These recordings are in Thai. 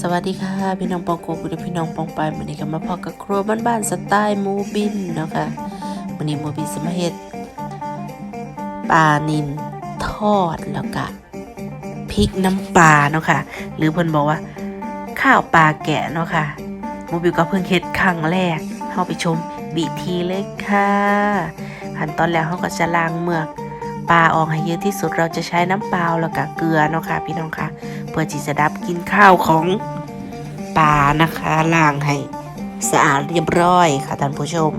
สวัสดีค่ะพี่น้องปองโกกุและพี่น้องปองไปวันนี้ก็มาพอกับครัวบ้านๆสไตล์มูบินเนาะค่ะวันนี้มูบินสมาเฮ็ดปลานินทอดแล้วก็พริกน้ำปลาเนาะค่ะ หรือเพิ่นบอกว่า ข้าวปลาแกะเนาะค่ะมูบิวก็เพิ่งเฮ็ดครั้งแรกเข้าไปชมวิธีเลยค่ะขั้นตอนแรกเขาก็จะล้างเมือกปลาออกให้เยอะที่สุดเราจะใช้น้ำเปล่าแล้วก็เกลือเนาะค่ะพี่น้องค่ะ เพื่อที่จะดับกินข้าวของปลานะคะล้างให้สะอาดเรียบร้อยค่ะท่านผู้ชม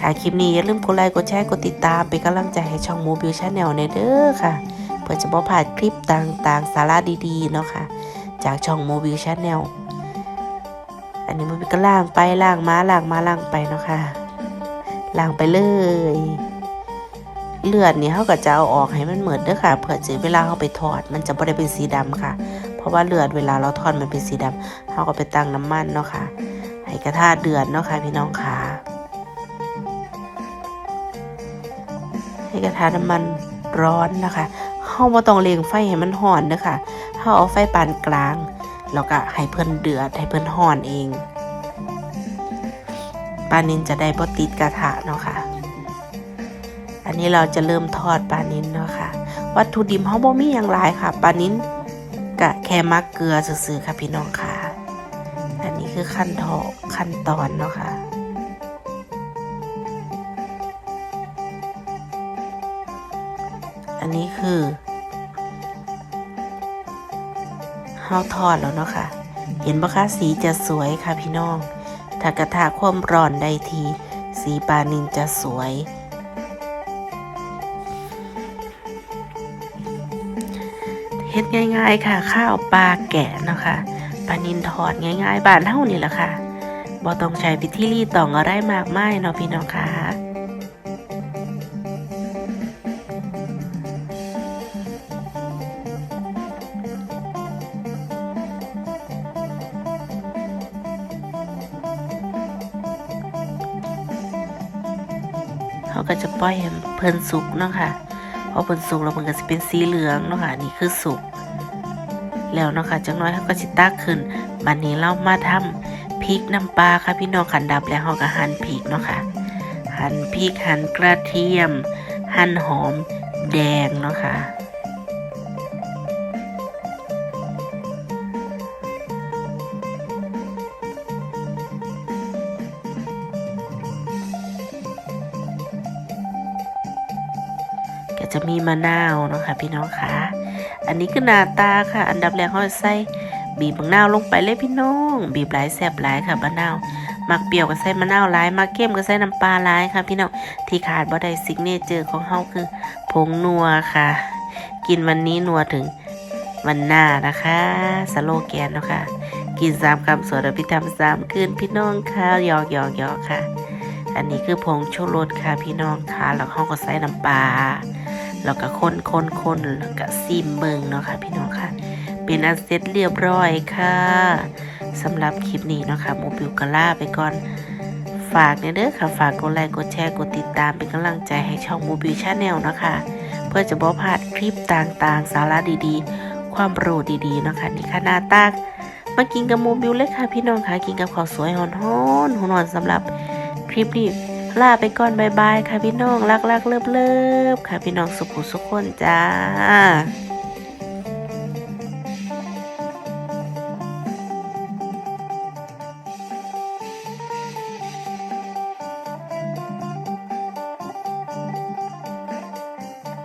ค่ะคลิปนี้อย่าลืมกดไลค์กดแชร์กดติดตามเป็นกำลังใจให้ช่องโมบิลชาแนลในเด้อค่ะ เพื่อจะบ่พลาดคลิปต่างๆ สาระดีๆเนาะค่ะ จากช่องโมบิลชาแนลอันนี้โมบิลก็ล่างไปล่างมาล่างมาล่างไปเนาะค่ะล่างไปเลย เลือดนี่เขาก็จะเอาออกให้มันเหมือนเด้อค่ะเพื่อจะเวลาเขาไปทอด มันจะไม่ได้เป็นสีดำค่ะ เพราะว่าเลือดเวลาเราทอดมันเป็นสีดำเขาก็ไปตั้งน้ำมันเนาะค่ะให้กระทะเดือดเนาะค่ะพี่น้องค่ะให้กระทะน้ำมันร้อนนะคะเขาบ่ต้องเร่งไฟให้มันห่อนเด้อค่ะเขาเอาไฟปานกลาง แล้วก็ให้เพิ่นเดือดให้เพิ่นห่อนเองปลานินจะได้บ่ติดกระทะเนาะค่ะ อันนี้เราจะเริ่มทอดปลานินเนาะค่ะ วัตถุดิบเขาบ่มีอย่างหลายค่ะปลานินกะแค่มักเกลือซื่อๆค่ะพี่น้องค่ะ อันนี้คือขั้นทอขั้นตอนเนาะค่ะอันนี้คือเฮาทอดแล้วเนาะค่ะ เห็นปะคะสีจะสวยค่ะพี่น้อง ถ้ากระทะความร้อนได้ที สีปลานินจะสวย เฮ็ดง่ายๆค่ะ ข้าวปลาแกะนะคะปลานินทอดง่ายๆบ้านเฮานี่แหละค่ะบ่ต้องใช้พิธีรีตองอะไรมากมายเนาะพี่น้องค่ะเขาก็จะปล่อยให้เพิ่นสุกเนาะค่ะ พอเพิ่นสุกแล้วมันก็จะเป็นสีเหลืองเนาะค่ะนี่คือสุกแล้วเนาะค่ะจังน้อยเขาก็สิตักขึ้นบัดนี้เรามาทำพริกน้ำปลาค่ะพี่น้องขันดับแล้วเขาก็หั่นพริกเนาะค่ะหั่นพริกหั่นกระเทียม หั่นหอมแดงเนาะค่ะ ก็จะมีมะนาวเนาะค่ะพี่น้องค่ะ อันนี้คือหน้าตาค่ะ อันดับแรกเขาจะใส่บีบมะนาวลงไปเลยพี่น้อง บีบหลายแซ่บหลายค่ะมะนาวมักเปรี้ยวก็ใส่มะนาวหลายมักเข้มก็ใส่น้ำปลาหลายค่ะพี่น้อง ที่ขาดบ่ได้ซิกเนเจอร์ของเฮาคือผงนัวค่ะ กินวันนี้นัวถึงวันหน้านะคะสโลแกนเนาะค่ะ กินสามคำสวดอภิธรรมสามคืนพี่น้องค่ะยอกยอกยอกค่ะ อันนี้คือผงชูรสค่ะพี่น้องค่ะ แล้วเขาก็ใส่น้ำปลา แล้วก็คนคนคนแล้วก็ซิมเบิงเนาะค่ะพี่น้องค่ะ เป็นอันเสร็จเรียบร้อยค่ะสำหรับคลิปนี้เนาะค่ะโมบิลกล่าไปก่อนฝากเนี่ยเด้อค่ะฝากกดไลค์กดแชร์กดติดตามเป็นกำลังใจให้ช่องโมบิลชาแนลนะคะเพื่อจะบ่พลาดคลิปต่างๆ สาระดีๆ ความรู้ดีๆเนาะค่ะนี่ค่ะหน้าตากมากินกับโมบิลเลยค่ะพี่น้องค่ะกินกับข้าวสวยหอนๆหอนๆสำหรับคลิปนี้ ลาไปก่อนบายบายค่ะพี่น้องรักๆเลิฟๆค่ะพี่น้องสุขุสุขคนจ้า